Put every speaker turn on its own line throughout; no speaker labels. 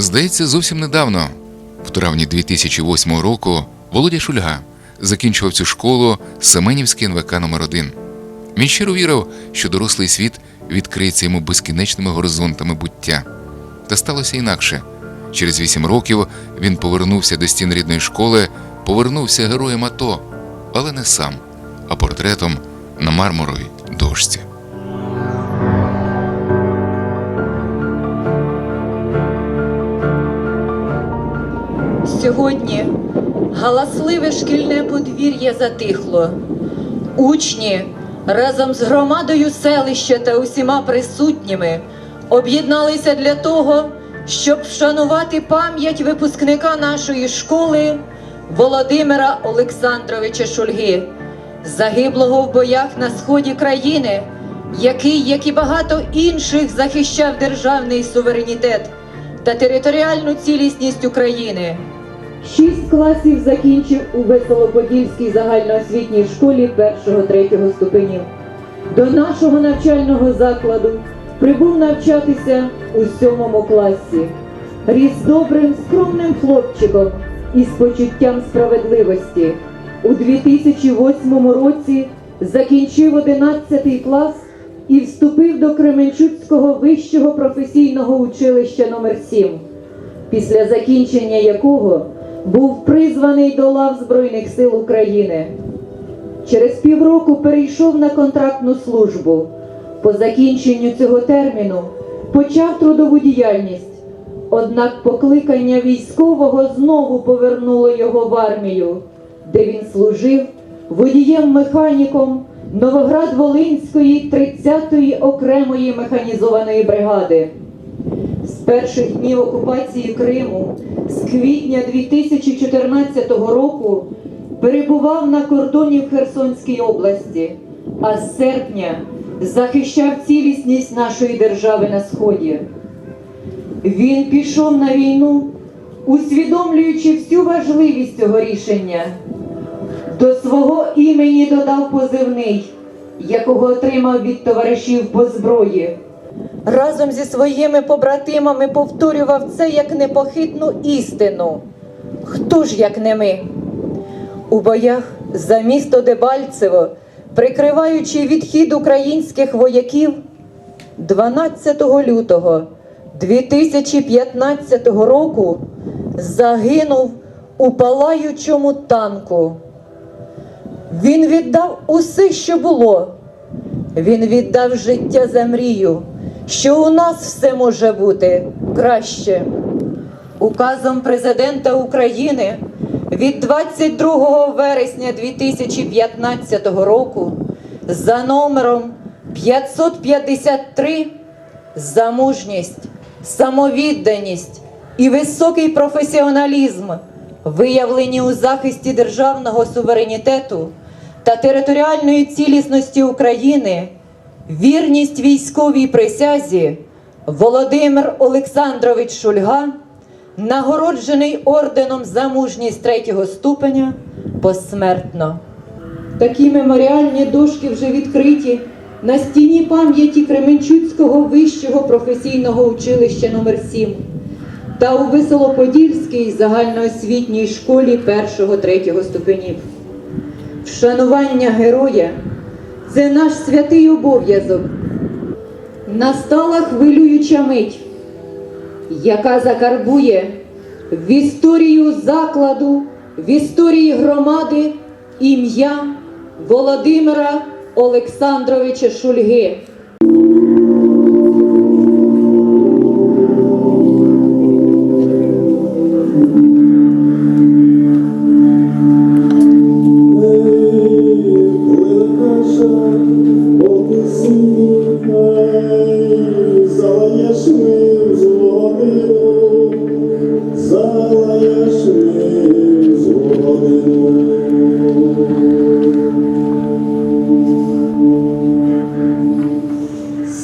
Здається, зовсім недавно, в травні 2008 року, Володя Шульга закінчував цю школу Семенівський НВК номер 1 Він щиро вірив, що дорослий світ відкриється йому безкінечними горизонтами буття. Та сталося інакше. Через вісім років він повернувся до стін рідної школи, повернувся героєм АТО, але не сам, а портретом на мармуровій дошці.
Сьогодні галасливе шкільне подвір'я затихло. Учні разом з громадою селища та усіма присутніми об'єдналися для того, щоб вшанувати пам'ять випускника нашої школи Володимира Олександровича Шульги, загиблого в боях на сході країни, який, як і багато інших, захищав державний суверенітет та територіальну цілісність України. Шість класів закінчив у Веселоподільській загальноосвітній школі першого-третього ступенів. До нашого навчального закладу прибув навчатися у сьомому класі. Ріс добрим, скромним хлопчиком із почуттям справедливості. У 2008 році закінчив 11 клас і вступив до Кременчуцького вищого професійного училища номер 7 після закінчення якого був призваний до лав Збройних сил України. Через півроку перейшов на контрактну службу. По закінченню цього терміну почав трудову діяльність. Однак покликання військового знову повернуло його в армію, де він служив водієм-механіком Новоград-Волинської 30-ї окремої механізованої бригади. Перших днів окупації Криму з квітня 2014 року перебував на кордоні в Херсонській області, а з серпня захищав цілісність нашої держави на сході. Він пішов на війну, усвідомлюючи всю важливість цього рішення. До свого імені додав позивний, якого отримав від товаришів по зброї. Разом зі своїми побратимами повторював це як непохитну істину. Хто ж як не ми? У боях за місто Дебальцево, прикриваючи відхід українських вояків, 12 лютого 2015 року загинув у палаючому танку. Він віддав усе, що було. Він віддав життя за мрію, що у нас все може бути краще. Указом президента України від 22 вересня 2015 року за номером 553 за мужність, самовідданість і високий професіоналізм, виявлені у захисті державного суверенітету та територіальної цілісності України, вірність військовій присязі, Володимир Олександрович Шульга, нагороджений орденом за мужність третього ступеня посмертно. Такі меморіальні дошки вже відкриті на стіні пам'яті Кременчуцького вищого професійного училища номер 7 та у Веселоподільській загальноосвітній школі першого-третього ступенів. Вшанування героя це наш святий обов'язок. Настала хвилююча мить, яка закарбує в історію закладу, в історії громади ім'я Володимира Олександровича Шульги.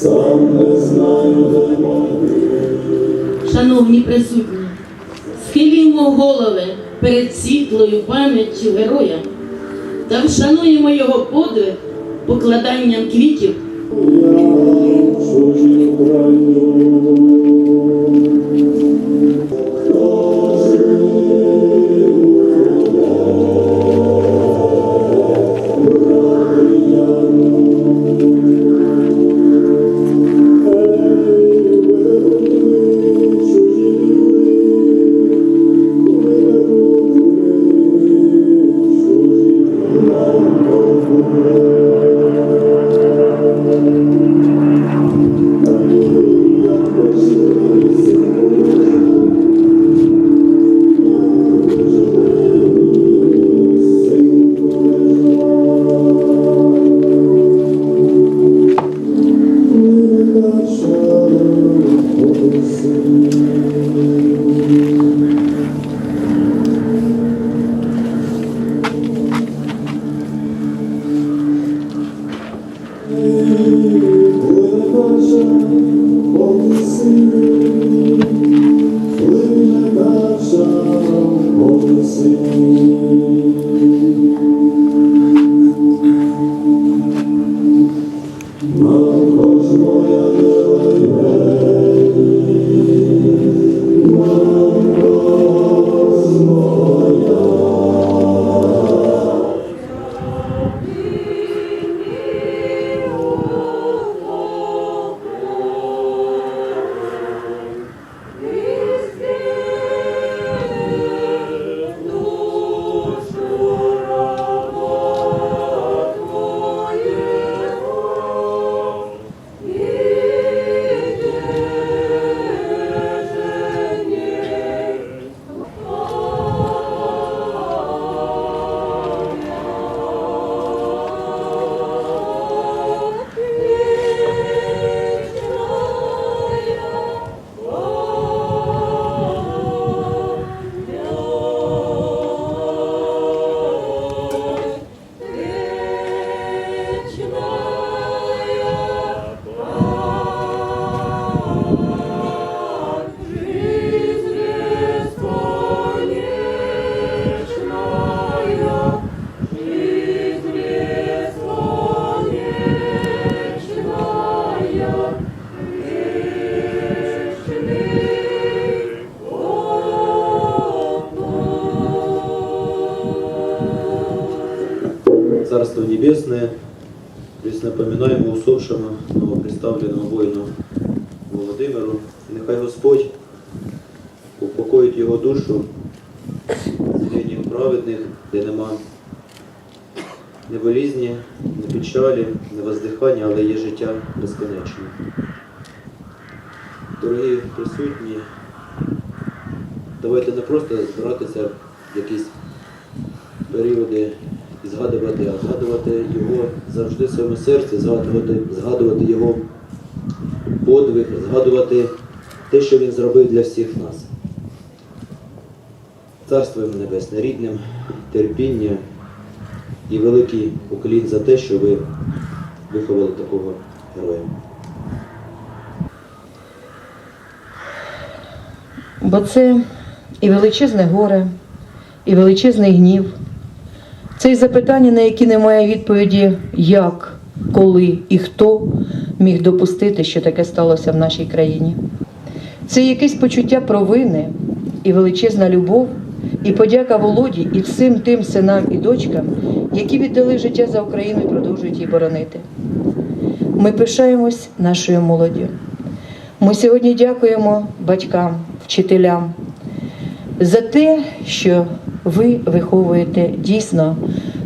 Сам не знаю, де.
Шановні присутні, схилімо голови перед світлою пам'яттю героя та вшануємо його подвиг покладанням квітів
Я
Царство Небесное, здесь напоминаем о усопшему новоприставленному воину Володимиру. Нехай Господь упокоїть його душу з генів праведних, де нема не болізні, не печалі, не воздихання, але є життя безконечне. Дорогі присутні, давайте не просто збиратися в якісь періоди і згадувати, а згадувати його завжди в своєму серці, згадувати, згадувати його подвиг, згадувати те, що він зробив для всіх нас. Царство йому небесне, рідним, терпіння і великий уклін за те, що ви виховали такого героя.
Бо це і величезне горе, і величезний гнів. Це і запитання, на які немає відповіді, як, коли і хто міг допустити, що таке сталося в нашій країні. Це якесь почуття провини і величезна любов, і подяка Володі і всім тим синам і дочкам, які віддали життя за Україну і продовжують її боронити. Ми пишаємось нашою молоддю. Ми сьогодні дякуємо батькам, вчителям за те, що ви виховуєте дійсно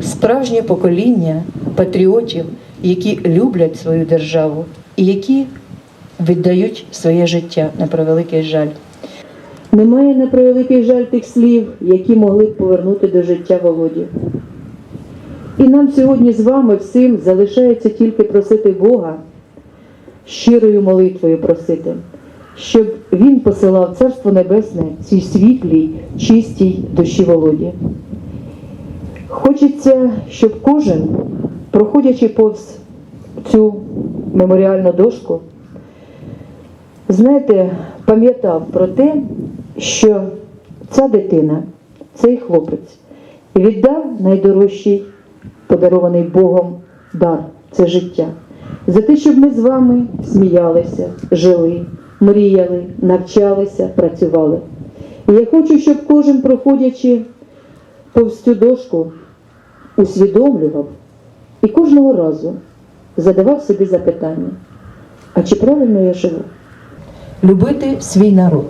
справжнє покоління патріотів, які люблять свою державу і які віддають своє життя на превеликий жаль. Немає на превеликий жаль тих слів, які могли б повернути до життя Володі. І нам сьогодні з вами всім залишається тільки просити Бога, щирою молитвою просити, щоб він посилав Царство Небесне цій світлій, чистій душі Володі. Хочеться, щоб кожен, проходячи повз цю меморіальну дошку, знаєте, пам'ятав про те, що ця дитина, цей хлопець віддав найдорожчий подарований Богом дар це життя. За те, щоб ми з вами сміялися, жили, мріяли, навчалися, працювали. І я хочу, щоб кожен, проходячи повз цю дошку, усвідомлював і кожного разу задавав собі запитання: а чи правильно я живу? Любити свій народ,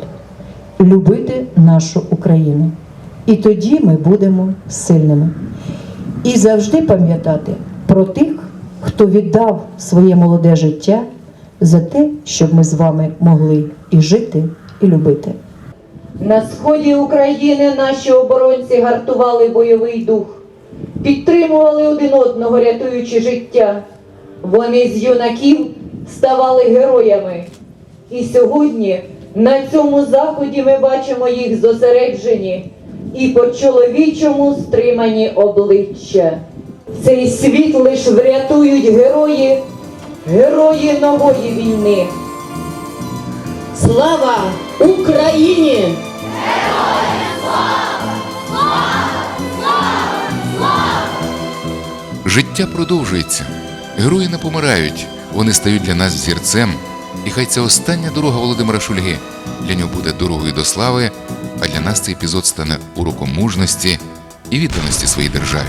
любити нашу Україну. І тоді ми будемо сильними. І завжди пам'ятати про тих, хто віддав своє молоде життя за те, щоб ми з вами могли і жити, і любити. На сході України наші оборонці гартували бойовий дух, підтримували один одного, рятуючи життя. Вони з юнаків ставали героями. І сьогодні
На цьому заході ми бачимо їх зосереджені і по-чоловічому стримані обличчя. Цей світ лиш врятують герої, герої нової війни.
Слава Україні!
Життя продовжується. Герої не помирають, вони стають для нас взірцем. І хай ця остання дорога Володимира Шульги для нього буде дорогою до слави, а для нас цей епізод стане уроком мужності і відданості своїй державі.